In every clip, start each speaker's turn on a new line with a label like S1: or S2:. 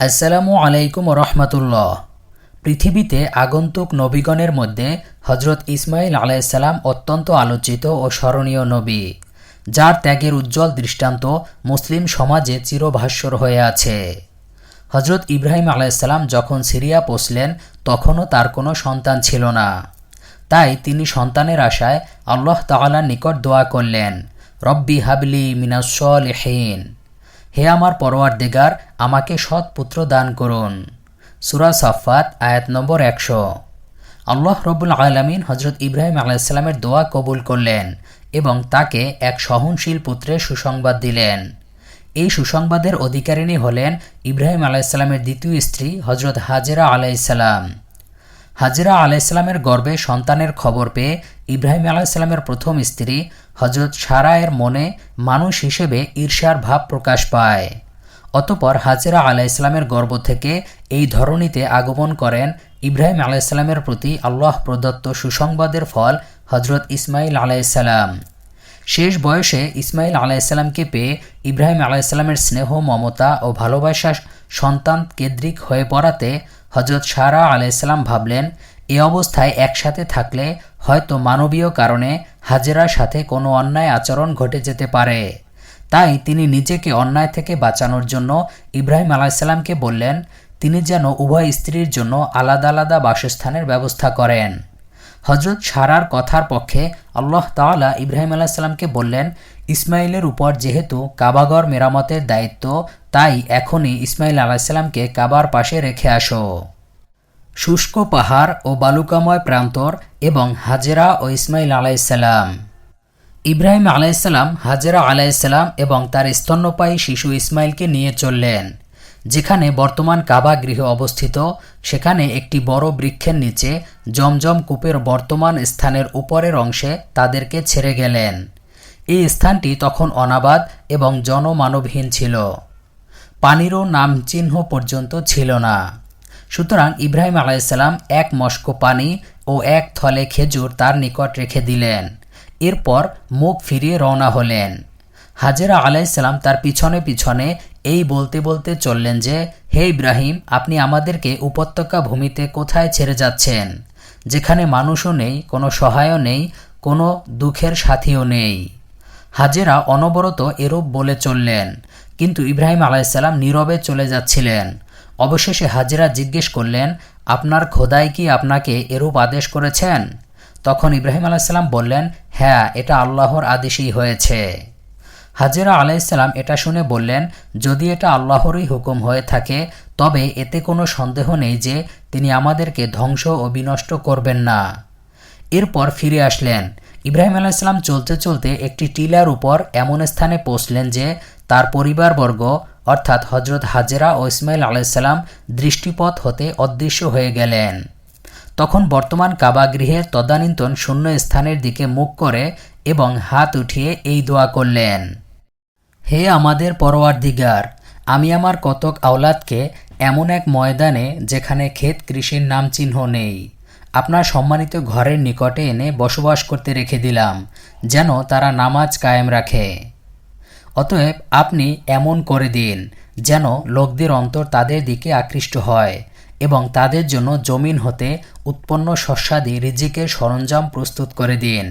S1: আসসালামু আলাইকুম রহমতুল্লাহ। পৃথিবীতে আগন্তুক নবীগণের মধ্যে হজরত ইসমাইল আলাইসাল্লাম অত্যন্ত আলোচিত ও স্মরণীয় নবী, যার ত্যাগের উজ্জ্বল দৃষ্টান্ত মুসলিম সমাজে চিরভাস্বর হয়ে আছে। হজরত ইব্রাহিম আলাইসাল্লাম যখন সিরিয়া পৌঁছলেন, তখনও তার কোনো সন্তান ছিল না। তাই তিনি সন্তানের আশায় আল্লাহ তাআলার নিকট দোয়া করলেন, রব্বি হাবলি মিনাসলেহীন হে আমার পরোয়ার দেগার আমাকে সৎ পুত্র দান করুন। সুরা সাফাত আয়াত নম্বর একশো। আল্লাহ রবুল আলমিন হজরত ইব্রাহিম আলাইসাল্লামের দোয়া কবুল করলেন এবং তাকে এক সহনশীল পুত্রের সুসংবাদ দিলেন। এই সুসংবাদের অধিকারিণী হলেন ইব্রাহিম আলাইসাল্লামের দ্বিতীয় স্ত্রী হজরত হাজেরা আলাইসাল্লাম হাজরা আলাইসাল্লামের গর্বে সন্তানের খবর পেয়ে ইব্রাহিম আলাইসাল্লামের প্রথম স্ত্রী হজরত সারায়ের মনে মানুষ হিসেবে ঈর্ষার ভাব প্রকাশ পায়। অতপর হাজরা আলাইসাল্লামের গর্ব থেকে এই ধরনীতে আগমন করেন। ইব্রাহিম আলাইসাল্লামের প্রতি আল্লাহ প্রদত্ত সুসংবাদের ফল হজরত ইসমাইল আলাইসাল্লাম শেষ বয়সে ইসমাইল আলাইসাল্লামকে পেয়ে ইব্রাহিম আলাইসাল্লামের স্নেহ, মমতা ও ভালোবাসা সন্তান কেন্দ্রিক হয়ে পড়াতে হজরত সারা আলাইসাল্লাম ভাবলেন এ অবস্থায় একসাথে থাকলে হয়তো মানবীয় কারণে হাজেরার সাথে কোনো অন্যায় আচরণ ঘটে যেতে পারে। তাই তিনি নিজেকে অন্যায় থেকে বাঁচানোর জন্য ইব্রাহিম আলাইসাল্লামকে বললেন, তিনি যেন উভয় স্ত্রীর জন্য আলাদা আলাদা বাসস্থানের ব্যবস্থা করেন। হজরত সারার কথার পক্ষে আল্লাহ তাআলা ইব্রাহিম আলাইসাল্লামকে বললেন ইসমাইলের উপর যেহেতু কাবাগর মেরামতের দায়িত্ব, তাই এখনই ইসমাইল আলাইসাল্লামকে কাবার পাশে রেখে আসো। শুষ্ক পাহাড় ও বালুকাময় প্রান্তর এবং হাজেরা ও ইসমাইল আলাইসাল্লাম ইব্রাহিম আলাইসাল্লাম হাজেরা আলাইসাল্লাম এবং তার স্তন্যপায়ী শিশু ইসমাইলকে নিয়ে চললেন। যেখানে বর্তমান কাবা গৃহ অবস্থিত, সেখানে একটি বড় বৃক্ষের নিচে জমজম কূপের বর্তমান স্থানের উপরের অংশে তাদেরকে ছেড়ে গেলেন। এই স্থানটি তখন অনাবাদ এবং জনমানবহীন ছিল। পানিরও নাম চিহ্ন পর্যন্ত ছিল না। সুতরাং ইব্রাহিম আলাইসাল্লাম এক মস্ক পানি ও এক থলে খেজুর তার নিকট রেখে দিলেন। এরপর মুখ ফিরিয়ে রওনা হলেন। হাজেরা আলাইসাল্লাম তার পিছনে পিছনে এই বলতে বলতে চললেন যে, হে ইব্রাহিম, আপনি আমাদেরকে উপত্যকা ভূমিতে কোথায় ছেড়ে যাচ্ছেন? যেখানে মানুষও নেই, কোনো সহায়ও নেই, কোনো দুঃখের সাথীও নেই। হাজেরা অনবরত এরূপ বলে চললেন। কিন্তু ইব্রাহিম আলাইসাল্লাম নীরবে চলে যাচ্ছিলেন। অবশেষে হাজেরা জিজ্ঞেস করলেন, আপনার খোদাই কি আপনাকে এরূপ আদেশ করেছেন? তখন ইব্রাহিম আলাইসাল্লাম বললেন হ্যাঁ এটা আল্লাহর আদেশই হয়েছে। হাজেরা আলাইসাল্লাম এটা শুনে বললেন, যদি এটা আল্লাহরই হুকুম হয়ে থাকে, তবে এতে কোনো সন্দেহ নেই যে তিনি আমাদেরকে ধ্বংস ও বিনষ্ট করবেন না। এরপর ফিরে আসলেন। ইব্রাহিম আলাইসাল্লাম চলতে চলতে একটি টিলার উপর এমন স্থানে পৌঁছলেন যে তার পরিবারবর্গ অর্থাৎ হজরত হাজেরা ও ইসমাইল আলাইসাল্লাম দৃষ্টিপথ হতে অদৃশ্য হয়ে গেলেন। তখন বর্তমান কাবাগৃহের তদানীন্তন শূন্য স্থানের দিকে মুখ করে এবং হাত উঠিয়ে এই দোয়া করলেন, হে আমাদের পরোয়ার দিগার আমি আমার কতক আওলাদকে এমন এক ময়দানে যেখানে ক্ষেত কৃষির নাম চিহ্ন নেই, আপনার সম্মানিত ঘরের নিকটে এনে বসবাস করতে রেখে দিলাম, যেন তারা নামাজ কায়েম রাখে। অতএব আপনি এমন করে দিন, যেন লোকদের অন্তর তাদের দিকে আকৃষ্ট হয় এবং তাদের জন্য জমিন হতে উৎপন্ন শস্যাদি রিজিকের সরঞ্জাম প্রস্তুত করে দিন,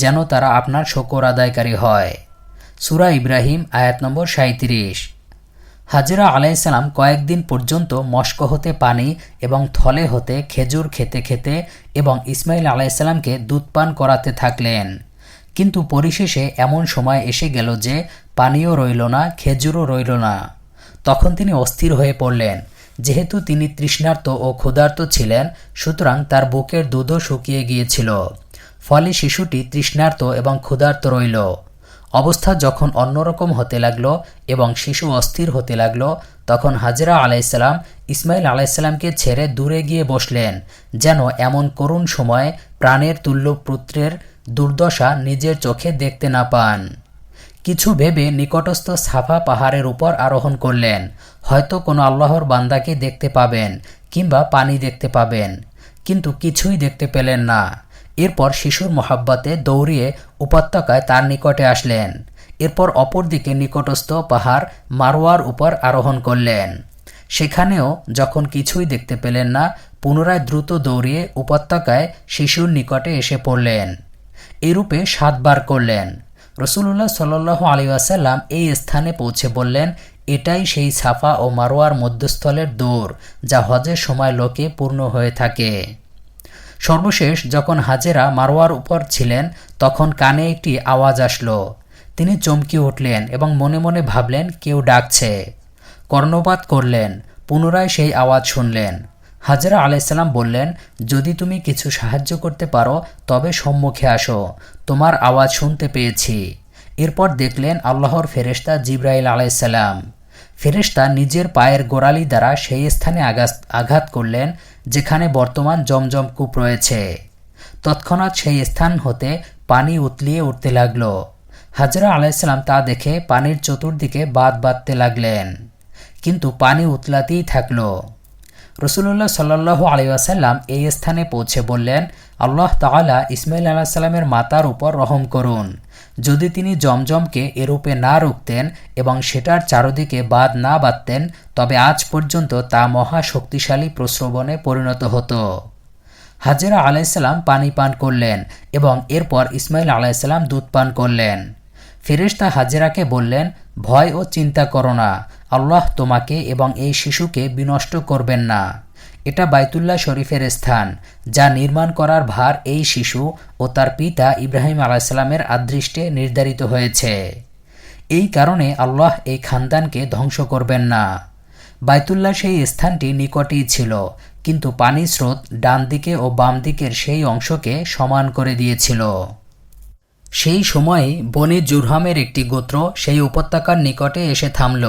S1: যেন তারা আপনার শকর আদায়কারী হয়। সুরা ইব্রাহিম, আয়াত নম্বর সাঁত্রিশ হাজিরা আলাইসালাম কয়েকদিন পর্যন্ত মস্ক হতে পানি এবং থলে হতে খেজুর খেতে খেতে এবং ইসমাইল আলাইসাল্লামকে দুধ পান করাতে থাকলেন। কিন্তু পরিশেষে এমন সময় এসে গেল যে পানীয় রইল না, খেজুরও রইল না। তখন তিনি অস্থির হয়ে পড়লেন। যেহেতু তিনি তৃষ্ণার্ত ও ক্ষুধার্ত ছিলেন, সুতরাং তার বুকের দুধও শুকিয়ে গিয়েছিল। ফলে শিশুটি তৃষ্ণার্ত এবং ক্ষুধার্ত রইল। অবস্থা যখন অন্যরকম হতে লাগল এবং শিশু অস্থির হতে লাগল, তখন হাজরা আলাইসাল্লাম ইসমাইল আলাইসাল্লামকে ছেড়ে দূরে গিয়ে বসলেন, যেন এমন করুণ সময়ে প্রাণের তুল্য পুত্রের দুর্দশা নিজের চোখে দেখতে না পান। কিছু ভেবে নিকটস্থ সাফা পাহাড়ের উপর আরোহণ করলেন। হয়তো কোনো আল্লাহর বান্দাকে দেখতে পাবেন কিংবা পানি দেখতে পাবেন, কিন্তু কিছুই দেখতে পেলেন না। এরপর শিশুর মহাব্বাতে দৌড়িয়ে উপত্যকায় তার নিকটে আসলেন। এরপর অপরদিকে নিকটস্থ পাহাড় মারোয়ার উপর আরোহণ করলেন। সেখানেও যখন কিছুই দেখতে পেলেন না, পুনরায় দ্রুত দৌড়িয়ে উপত্যকায় শিশুর নিকটে এসে পড়লেন। এরূপে সাতবার করলেন। রসুল্লাহ সাল্লাহ আলী আসাল্লাম এই স্থানে পৌঁছে বললেন, এটাই সেই সাফা ও মারোয়ার মধ্যস্থলের দৌড় যা হজের সময় লোকে পূর্ণ হয়ে থাকে। সর্বশেষ যখন হাজেরা মারোয়ার উপর ছিলেন, তখন কানে একটি আওয়াজ আসলো। তিনি চমকে উঠলেন এবং মনে মনে ভাবলেন, কেউ ডাকছে। কর্ণপাত করলেন, পুনরায় সেই আওয়াজ শুনলেন। হাজরা আলাইসাল্লাম বললেন, যদি তুমি কিছু সাহায্য করতে পারো, তবে সম্মুখে আসো। তোমার আওয়াজ শুনতে পেয়েছি। এরপর দেখলেন আল্লাহর ফেরেশতা জিব্রাইল আলাইসাল্লাম ফেরেশতা নিজের পায়ের গোড়ালি দ্বারা সেই স্থানে আঘাত আঘাত করলেন, যেখানে বর্তমান জমজম কূপ রয়েছে। তৎক্ষণাৎ সেই স্থান হতে পানি উতলিয়ে উঠতে লাগল। হাজরা আলাইসাল্লাম তা দেখে পানির চতুর্দিকে বাদ বাঁধতে লাগলেন। কিন্তু পানি উতলাতেই থাকল। রসুল্লাহ সাল্লাহ আলিয়াসাল্লাম এই স্থানে পৌঁছে বললেন, আল্লাহ তালা ইসমাইল আলাহ সাল্লামের মাতার উপর রহম করুন। যদি তিনি জমজমকে এরূপে না রুখতেন এবং সেটার চারদিকে বাদ না বাঁধতেন, তবে আজ পর্যন্ত তা মহা শক্তিশালী প্রশ্রবণে পরিণত হতো। হাজেরা আলাইসাল্লাম পানি পান করলেন এবং এরপর ইসমাইল আলাইসাল্লাম দুধ পান করলেন। ফেরেশতা হাজেরাকে বললেন ভয় ও চিন্তা করো না। আল্লাহ তোমাকে এবং এই শিশুকে বিনষ্ট করবেন না। এটা বাইতুল্লাহ শরীফের স্থান, যা নির্মাণ করার ভার এই শিশু ও তার পিতা ইব্রাহিম আলাইসাল্লামের আদৃষ্টে নির্ধারিত হয়েছে। এই কারণে আল্লাহ এই খানদানকে ধ্বংস করবেন না। বাইতুল্লাহ সেই স্থানটি নিকটেই ছিল, কিন্তু পানি স্রোত ডান দিকে ও বাম দিকের সেই অংশকে সমান করে দিয়েছিল। সেই সময়ে বনি জুরহামের একটি গোত্র সেই উপত্যকার নিকটে এসে থামল।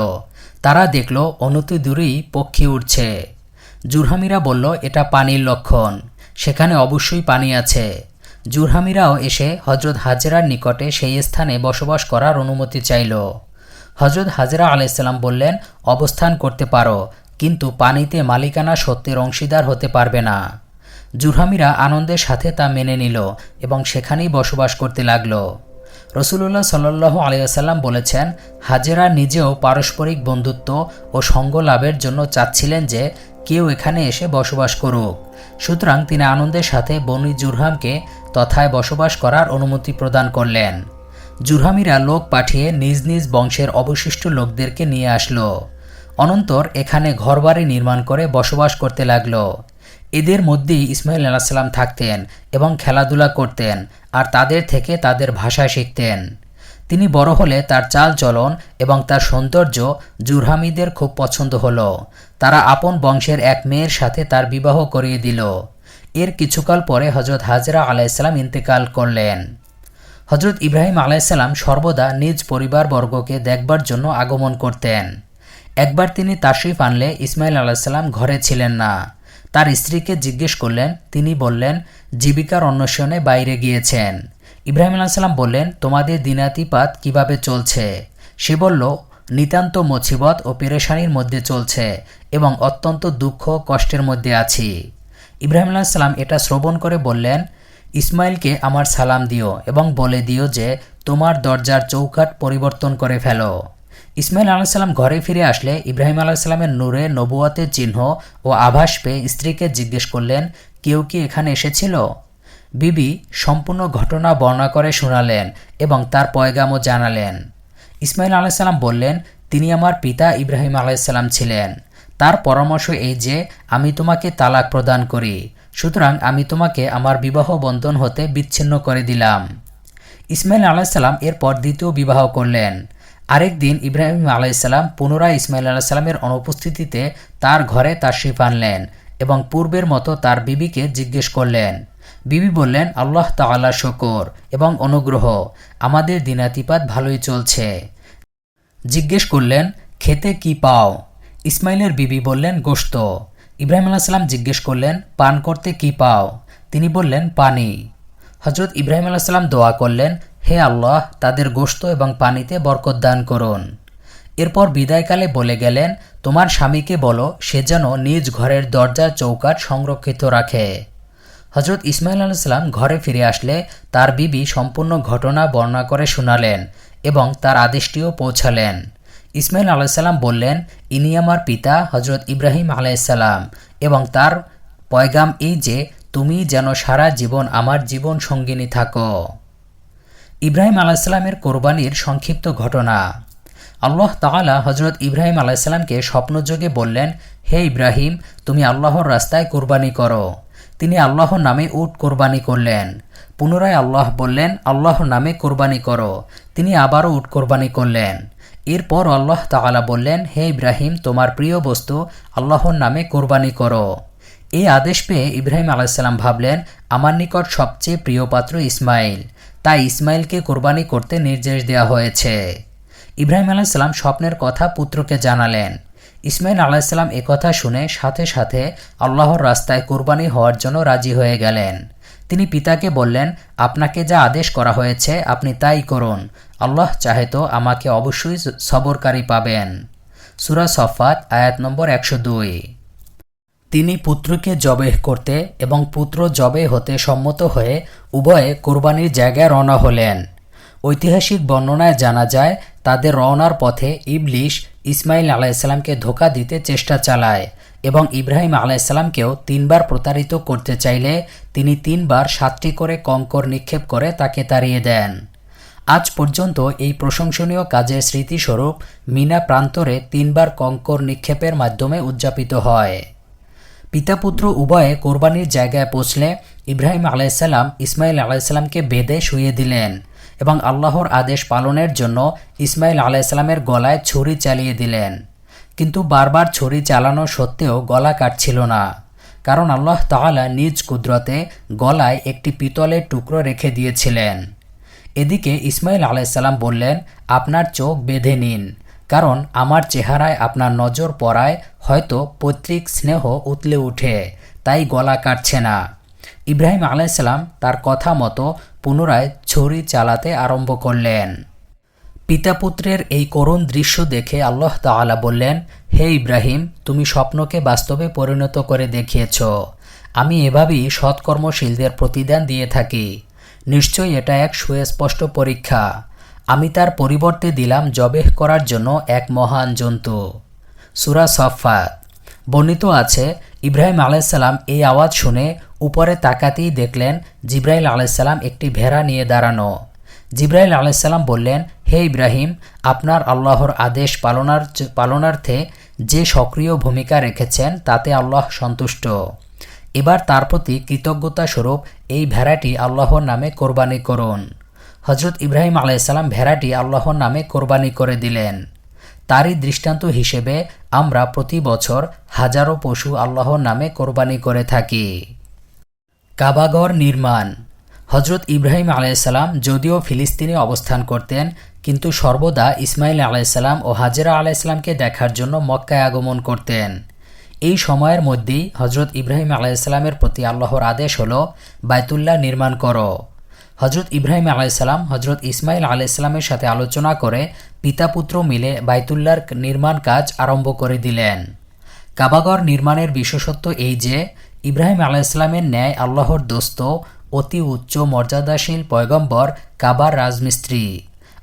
S1: তারা দেখল অনতি দূরেই পক্ষী উঠছে জুরহামিরা বলল, এটা পানির লক্ষণ। সেখানে অবশ্যই পানি আছে। জুরহামিরাও এসে হজরত হাজরার নিকটে সেই স্থানে বসবাস করার অনুমতি চাইল। হজরত হাজরা আলাইসাল্লাম বললেন, অবস্থান করতে পারো, কিন্তু পানিতে মালিকানা সত্যের অংশীদার হতে পারবে না। জুরহামিরা আনন্দের সাথে তা মেনে নিল এবং সেখানেই বসবাস করতে লাগল। রসুল্লাহ সাল্লু আলিয়াসাল্লাম বলেছেন, হাজেরা নিজেও পারস্পরিক বন্ধুত্ব ও সঙ্গ লাভের জন্য চাচ্ছিলেন যে কেউ এখানে এসে বসবাস করুক। সুতরাং তিনি আনন্দের সাথে বনি জুরহামকে তথায় বসবাস করার অনুমতি প্রদান করলেন। জুরহামিরা লোক পাঠিয়ে নিজ নিজ বংশের অবশিষ্ট লোকদেরকে নিয়ে আসলো। অনন্তর এখানে ঘরবাড়ি নির্মাণ করে বসবাস করতে লাগল। এদের মধ্যেই ইসমাইল আলাহিসাল্লাম থাকতেন এবং খেলাধুলা করতেন আর তাদের থেকে তাদের ভাষা শিখতেন। তিনি বড় হলে তার চাল চলন এবং তার সৌন্দর্য জুরহামিদের খুব পছন্দ হলো। তারা আপন বংশের এক মেয়ের সাথে তার বিবাহ করিয়ে দিল। এর কিছুকাল পরে হজরত হাজরা আলাইসাল্লাম ইন্তেকাল করলেন। হজরত ইব্রাহিম আলাইসাল্লাম সর্বদা নিজ পরিবারবর্গকে দেখবার জন্য আগমন করতেন। একবার তিনি তাশরিফ আনলে ইসমাইল আলাহিসাল্লাম ঘরে ছিলেন না। তার স্ত্রীকে জিজ্ঞেস করলেন, তিনি বললেন, জীবিকার অন্বেষণে বাইরে গিয়েছেন। ইব্রাহিম আলাহিসাল্লাম বললেন, তোমাদের দিনাতিপাত কীভাবে চলছে? সে বলল, নিতান্ত মছিবত ও পেরেশানির মধ্যে চলছে এবং অত্যন্ত দুঃখ কষ্টের মধ্যে আছি। ইব্রাহিম আলাহিসাল্লাম এটা শ্রবণ করে বললেন, ইসমাইলকে আমার সালাম দিও এবং বলে দিও যে, তোমার দরজার চৌকাট পরিবর্তন করে ফেলো। ইসমাইল আলাহিসাল্লাম ঘরে ফিরে আসলে ইব্রাহিম আলাহিসাল্লামের নূরে নবুয়াতের চিহ্ন ও আভাস পেয়ে স্ত্রীকে জিজ্ঞেস করলেন, কেউ কি এখানে এসেছিল? বিবি সম্পূর্ণ ঘটনা বর্ণনা করে শোনালেন এবং তার পয়গামও জানালেন। ইসমাইল আলাহিসাল্লাম বললেন, তিনি আমার পিতা ইব্রাহিম আলাইসাল্লাম ছিলেন। তার পরামর্শ এই যে, আমি তোমাকে তালাক প্রদান করি। সুতরাং আমি তোমাকে আমার বিবাহ বন্ধন হতে বিচ্ছিন্ন করে দিলাম। ইসমাইল আলাহিসাল্লাম এরপর দ্বিতীয় বিবাহ করলেন। আরেক দিন ইব্রাহিম আলাইসাল্লাম পুনরায় ইসমাইল আলাহিসাল্লামের অনুপস্থিতিতে তার ঘরে তার শিফ আনলেন এবং পূর্বের মতো তার বিবিকে জিজ্ঞেস করলেন, বিবি বললেন, আল্লাহ তাল্লা শকর এবং অনুগ্রহ, আমাদের দিনাতিপাত ভালোই চলছে। জিজ্ঞেস করলেন, খেতে কি পাও? ইসমাইলের বিবি বললেন গোস্ত ইব্রাহিম আলাহিসাল্লাম জিজ্ঞেস করলেন, পান করতে কি পাও? তিনি বললেন, পানি। হজরত ইব্রাহিম আলাহিসাল্লাম দোয়া করলেন হে আল্লাহ, তাদের গোস্ত এবং পানিতে বরকত দান করুন। এরপর বিদায়কালে বলে গেলেন, তোমার স্বামীকে বলো, সে যেন নিজ ঘরের দরজা চৌকাট সংরক্ষিত রাখে। হজরত ইসমাইল আলাইসাল্লাম ঘরে ফিরে আসলে তার বিবি সম্পূর্ণ ঘটনা বর্ণনা করে শোনালেন এবং তার আদেশটিও পৌঁছালেন। ইসমাইল আলাইসাল্লাম বললেন, ইনি আমার পিতা হজরত ইব্রাহিম আলাইসাল্লাম এবং তার পয়গাম এই যে, তুমি যেন সারা জীবন আমার জীবন সঙ্গিনী থাকো। ইব্রাহিম আলাইসাল্লামের কোরবানির সংক্ষিপ্ত ঘটনা। আল্লাহ তাআলা হজরত ইব্রাহিম আলাইসাল্লামকে স্বপ্নযোগে বললেন, হে ইব্রাহিম, তুমি আল্লাহর রাস্তায় কোরবানি করো। তিনি আল্লাহর নামে উট কোরবানি করলেন। পুনরায় আল্লাহ বললেন আল্লাহর নামে কোরবানি করো। তিনি আবারও উট কোরবানি করলেন। এরপর আল্লাহ তাআলা বললেন, হে ইব্রাহিম, তোমার প্রিয় বস্তু আল্লাহর নামে কোরবানি করো। এই আদেশ পেয়ে ইব্রাহিম আলাইসাল্লাম ভাবলেন, আমার নিকট সবচেয়ে প্রিয় পাত্র ইসমাইল। তাই ইসমাইলকে কোরবানি করতে নির্দেশ দেওয়া হয়েছে। ইব্রাহিম আলাইসাল্লাম স্বপ্নের কথা পুত্রকে জানালেন। ইসমাইল আলাইসাল্লাম একথা শুনে সাথে সাথে আল্লাহর রাস্তায় কোরবানি হওয়ার জন্য রাজি হয়ে গেলেন। তিনি পিতাকে বললেন, আপনাকে যা আদেশ করা হয়েছে, আপনি তাই করুন। আল্লাহ চাহে তো আমাকে অবশ্যই সবরকারী পাবেন। সুরা সফাত আয়াত নম্বর একশো দুই। তিনি পুত্রকে জবেহ করতে এবং পুত্র জবে হতে সম্মত হয়ে উভয়ে কোরবানির জায়গায় রওনা হলেন। ঐতিহাসিক বর্ণনায় জানা যায়, তাদের রওনার পথে ইবলিশ ইসমাইল আলাইসাল্লামকে ধোকা দিতে চেষ্টা চালায় এবং ইব্রাহিম আলাইসাল্লামকেও তিনবার প্রতারিত করতে চাইলে তিনি তিনবার সাতটি করে কঙ্কর নিক্ষেপ করে তাকে তাড়িয়ে দেন। আজ পর্যন্ত এই প্রশংসনীয় কাজের স্মৃতিস্বরূপ মিনা প্রান্তরে তিনবার কঙ্কর নিক্ষেপের মাধ্যমে উদযাপিত হয়। পিতাপুত্র উভয়ে কোরবানির জায়গায় পৌঁছলে ইব্রাহিম আলাইসাল্লাম ইসমাইল আলাইসাল্লামকে বেদে শুয়ে দিলেন এবং আল্লাহর আদেশ পালনের জন্য ইসমাইল আলাইসাল্লামের গলায় ছুরি চালিয়ে দিলেন। কিন্তু বারবার ছুরি চালানো সত্ত্বেও গলা কাটছিল না, কারণ আল্লাহ তাআলা নিজ কুদরতে গলায় একটি পিতলের টুকরো রেখে দিয়েছিলেন। এদিকে ইসমাইল আলাইসাল্লাম বললেন, আপনার চোখ বেঁধে নিন। কারণ আমার চেহারায় আপনার নজর পড়ায় হয়তো পৈতৃক স্নেহ উতলে উঠে, তাই গলা কাটছে না। ইব্রাহিম আলাইসাল্লাম তার কথা মতো পুনরায় ছুরি চালাতে আরম্ভ করলেন। পিতাপুত্রের এই করুণ দৃশ্য দেখে আল্লাহ তাআলা বললেন, হে ইব্রাহিম, তুমি স্বপ্নকে বাস্তবে পরিণত করে দেখিয়েছ। আমি এভাবেই সৎকর্মশীলদের প্রতিদান দিয়ে থাকি। নিশ্চয়ই এটা এক সুস্পষ্ট পরীক্ষা। আমি তার পরিবর্তে দিলাম জবেহ করার জন্য এক মহান জন্তু। সুরা সফাত বর্ণিত আছে, ইব্রাহিম আলাইসাল্লাম এই আওয়াজ শুনে উপরে তাকাতেই দেখলেন জিব্রাইল আলাইসাল্লাম একটি ভেড়া নিয়ে দাঁড়ানো। জিব্রাইল আলাইসাল্লাম বললেন, হে ইব্রাহিম, আপনার আল্লাহর আদেশ পালনার পালনার্থে যে সক্রিয় ভূমিকা রেখেছেন তাতে আল্লাহ সন্তুষ্ট। এবার তার প্রতি কৃতজ্ঞতা স্বরূপ এই ভেড়াটি আল্লাহর নামে কোরবানি করুন। হজরত ইব্রাহিম আলাইসাল্লাম ভেড়াটি আল্লাহর নামে কোরবানি করে দিলেন। তারই দৃষ্টান্ত হিসেবে আমরা প্রতি বছর হাজারো পশু আল্লাহর নামে কোরবানি করে থাকি। কাবাগর নির্মাণ। হজরত ইব্রাহিম আলাইসাল্লাম যদিও ফিলিস্তিনে অবস্থান করতেন, কিন্তু সর্বদা ইসমাইল আলাইসাল্লাম ও হাজেরা আলাইসাল্লামকে দেখার জন্য মক্কায় আগমন করতেন। এই সময়ের মধ্যেই হজরত ইব্রাহিম আলাইসাল্লামের প্রতি আল্লাহর আদেশ হল বায়তুল্লাহ নির্মাণ করো। হজরত ইব্রাহিম আলাইসাল্লাম হজরত ইসমাইল আলাইসাল্লামের সাথে আলোচনা করে পিতা পুত্র মিলে বাইতুল্লার নির্মাণ কাজ আরম্ভ করে দিলেন। কাবাগর নির্মাণের বিশেষত্ব এই যে, ইব্রাহিম আলাইসাল্লামের ন্যায় আল্লাহর দোস্ত, অতি উচ্চ মর্যাদাশীল পয়গম্বর কাবার রাজমিস্ত্রি।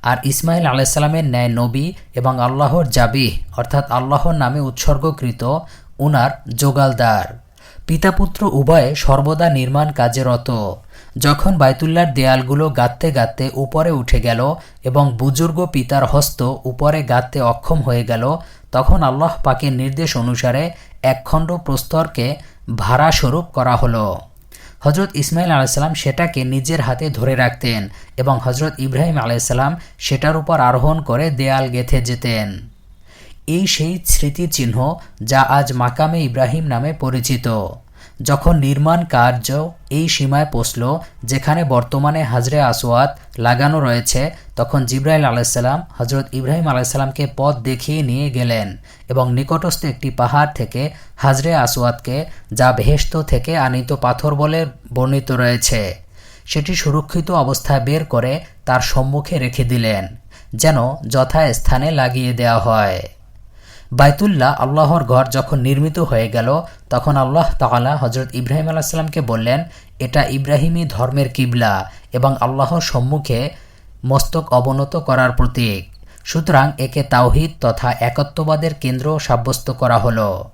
S1: আর ইসমাইল আলাইসাল্লামের ন্যায় নবী এবং আল্লাহর জাবি অর্থাৎ আল্লাহর নামে উৎসর্গকৃত উনার জোগালদার পিতাপুত্র উভয়ে সর্বদা নির্মাণ কাজে রত। যখন বাইতুল্লার দেয়ালগুলো গাঁততে গাঁততে উপরে উঠে গেল এবং বুজুর্গ পিতার হস্ত উপরে গাঁততে অক্ষম হয়ে গেল, তখন আল্লাহ পাকের নির্দেশ অনুসারে একখণ্ড প্রস্তরকে ভাড়া স্বরূপ করা হলো। হজরত ইসমাইল আলাইসাল্লাম সেটাকে নিজের হাতে ধরে রাখতেন এবং হজরত ইব্রাহিম আলাইসাল্লাম সেটার উপর আরোহণ করে দেয়াল গেথে যেতেন। এই সেই স্মৃতিচিহ্ন যা আজ মাকামে ইব্রাহিম নামে পরিচিত। যখন নির্মাণ কার্য এই সীমায় পৌঁছল, যেখানে বর্তমানে হাজরে আসওয়াত লাগানো রয়েছে, তখন জিব্রাইল আলাইসাল্লাম হজরত ইব্রাহিম আলাইসাল্লামকে পথ দেখিয়ে নিয়ে গেলেন এবং নিকটস্থ একটি পাহাড় থেকে হাজরে আসওয়াতকে যা বেহেস্ত থেকে আনিত পাথর বলে বর্ণিত রয়েছে, সেটি সুরক্ষিত অবস্থায় বের করে তার সম্মুখে রেখে দিলেন, যেন যথাস্থানে লাগিয়ে দেওয়া হয়। বাইতুল্লাহ আল্লাহর ঘর যখন নির্মিত হয়ে গেল, তখন আল্লাহ তাআলা হজরত ইব্রাহিম আলাহিসাল্লামকে বললেন, এটা ইব্রাহিমী ধর্মের কিবলা এবং আল্লাহর সম্মুখে মস্তক অবনত করার প্রতীক। সুতরাং একে তাওহিদ তথা একত্ববাদের কেন্দ্র সাব্যস্ত করা হলো।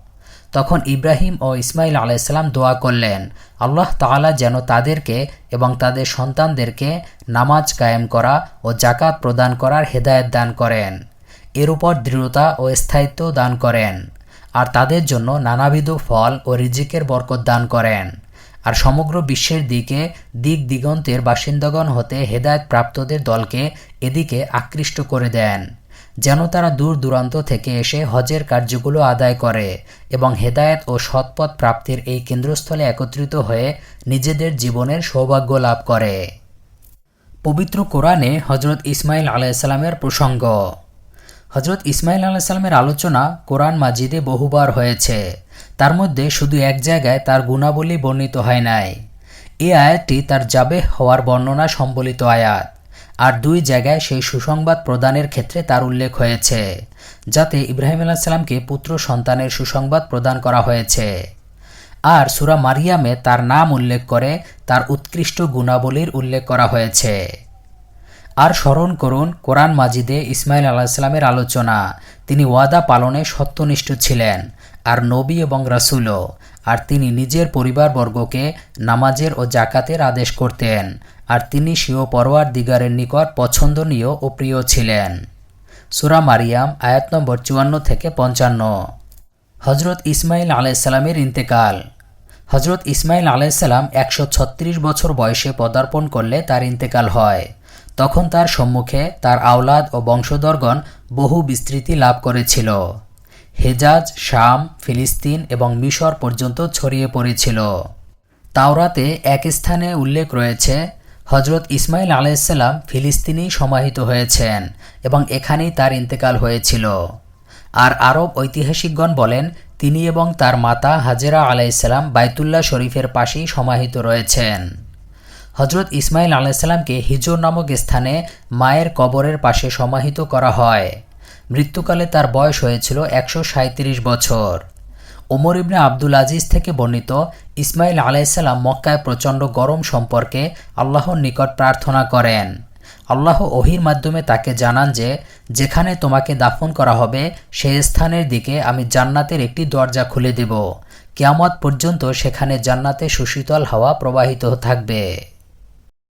S1: তখন ইব্রাহিম ও ইসমাইল আলাইসাল্লাম দোয়া করলেন, আল্লাহ তাআলা যেন তাদেরকে এবং তাদের সন্তানদেরকে নামাজ কায়েম করা ও জাকাত প্রদান করার হেদায়ত দান করেন। এর উপর দৃঢ়তা ও স্থায়িত্ব দান করেন আর তাদের জন্য নানাবিধ ফল ও রিজিকের বরকত দান করেন। আর সমগ্র বিশ্বের দিকে দিক দিগন্তের বাসিন্দাগণ হতে হেদায়ত প্রাপ্তদের দলকে এদিকে আকৃষ্ট করে দেন, যেন তারা দূর দূরান্ত থেকে এসে হজের কার্যগুলো আদায় করে এবং হেদায়েত ও সৎপথ প্রাপ্তির এই কেন্দ্রস্থলে একত্রিত হয়ে নিজেদের জীবনের সৌভাগ্য লাভ করে। পবিত্র কোরআনে হজরত ইসমাইল আলাইসাল্লামের প্রসঙ্গ। হজরত ইসমাইল আলাইসাল্লামের আলোচনা কোরআন মাজিদে বহুবার হয়েছে। তার মধ্যে শুধু এক জায়গায় তার গুণাবলী বর্ণিত হয় নাই। এই আয়াতটি তার জাবে হওয়ার বর্ণনা সম্বলিত আয়াত। আর দুই জায়গায় সেই সুসংবাদ প্রদানের ক্ষেত্রে তার উল্লেখ হয়েছে, যাতে ইব্রাহিম আলাহিসাল্লামকে পুত্র সন্তানের সুসংবাদ প্রদান করা হয়েছে। আর সুরা মারিয়ামে তার নাম উল্লেখ করে তার উৎকৃষ্ট গুণাবলীর উল্লেখ করা হয়েছে। আর স্মরণ করুন কোরআন মাজিদে ইসমাইল আলাহিসাল্লামের আলোচনা। তিনি ওয়াদা পালনে সত্যনিষ্ঠ ছিলেন, আর নবী এবং রাসুলও। আর তিনি নিজের পরিবারবর্গকে নামাজের ও জাকাতের আদেশ করতেন, আর তিনি সিও পরোয়ার দিগারের নিকট পছন্দনীয় ও প্রিয় ছিলেন। সুরা মারিয়াম, আয়াত নম্বর চুয়ান্ন থেকে পঞ্চান্ন। হজরত ইসমাইল আলাইসাল্লামের ইন্তেকাল। হজরত ইসমাইল আলাইসাল্লাম একশো ছত্রিশ বছর বয়সে পদার্পণ করলে তার ইন্তেকাল হয়। তখন তার সম্মুখে তার আওলাদ ও বংশধরগণ বহু বিস্তৃতি লাভ করেছিল। হেজাজ, শাম, ফিলিস্তিন এবং মিশর পর্যন্ত ছড়িয়ে পড়েছিল। তাওরাতে এক স্থানে উল্লেখ রয়েছে হজরত ইসমাইল আলাইসাল্লাম ফিলিস্তিনেই সমাহিত হয়েছেন এবং এখানেই তার ইন্তেকাল হয়েছিল। আর আরব ঐতিহাসিকগণ বলেন, তিনি এবং তার মাতা হাজেরা আলাইসাল্লাম বাইতুল্লাহ শরীফের পাশেই সমাহিত রয়েছেন। হজরত ইসমাইল আলাইসাল্লামকে হিজর নামক স্থানে মায়ের কবরের পাশে সমাহিত করা হয়। মৃত্যুকালে তার বয়স হয়েছিল একশো সাঁইত্রিশ বছর। ওমর ইবনে আব্দুল আজিজ থেকে বর্ণিত ইসমাইল আলাইসাল্লাম মক্কায় প্রচণ্ড গরম সম্পর্কে আল্লাহর নিকট প্রার্থনা করেন। আল্লাহ ওহির মাধ্যমে তাকে জানান যে, যেখানে তোমাকে দাফন করা হবে সেই স্থানের দিকে আমি জান্নাতের একটি দরজা খুলে দেব। কিয়ামত পর্যন্ত সেখানে জান্নাতে সুশীতল হাওয়া প্রবাহিত থাকবে।